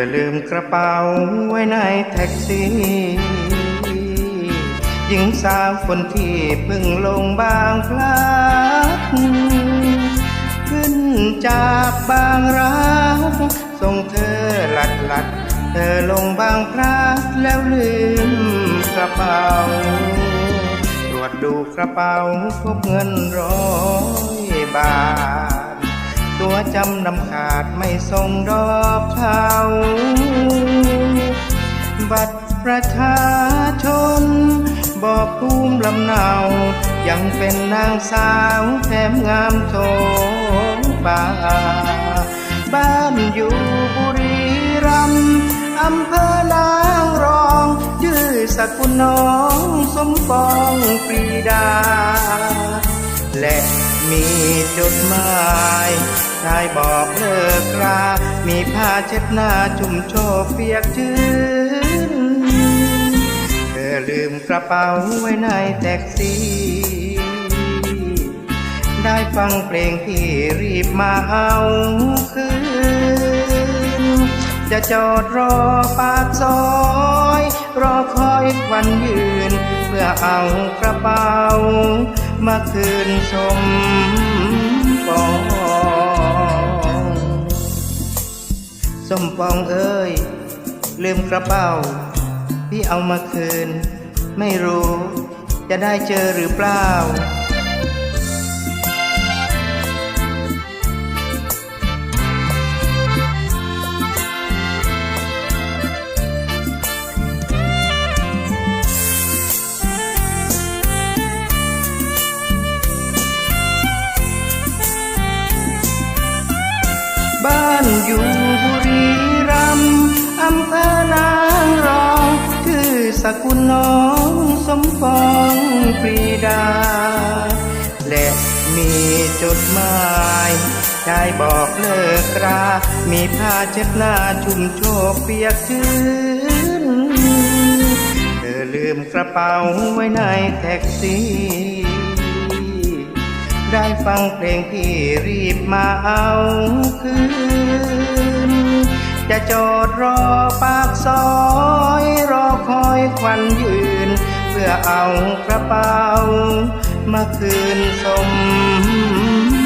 อลืมกระเป๋าไว้ในแท็กซี่ หญิงสาวคนที่เพิ่งลงบางพลัดขึ้นจากบางรักส่งเธอหลัดหลัดเธอลงบางพลัดแล้วลืมกระเป๋า ตรวจดูกระเป๋าพบเงินร้อยบาท ตัวจำนำขาดไม่ส่งดอกเขาบัตรประชาชน บอกภูมิลำเนา ยังเป็นนางสาวแถมงามโทบาบ้านอยู่บุรีรัมย์อำเภอนางรองชื่อสกุลน้องสมปองปรีดา และมีจดหมาย ชายบอกเลิกรา มีผ้าเช็ดหน้าจุ่มโชกเปียกชื้นเธอลืมกระเป๋าไว้ในแท็กซี่ ได้ฟังเพลงที่รีบมาเอาคืน จะจอดรอปากซอย รอคอยวันยืน เพื่อเอากระเป๋ามาคืนสม มปองเอ้ย ลืมกระเป๋า พี่เอามาคืน ไม่รู้จะได้เจอหรือเปล่า กุลน้องสมปองปรีดา และมีจดหมายชายบอกเลิกรา มีผ้าเช็ดหน้าชุ่มโชกเปียกชื้นเธอลืมกระเป๋าไว้ในแท็กซี่ได้ฟังเพลงที่รีบมาเอาคืน จะจอดรอปากซอยรอคอยควันยืน เพื่อเอากระเป๋ามาคืนสมปอง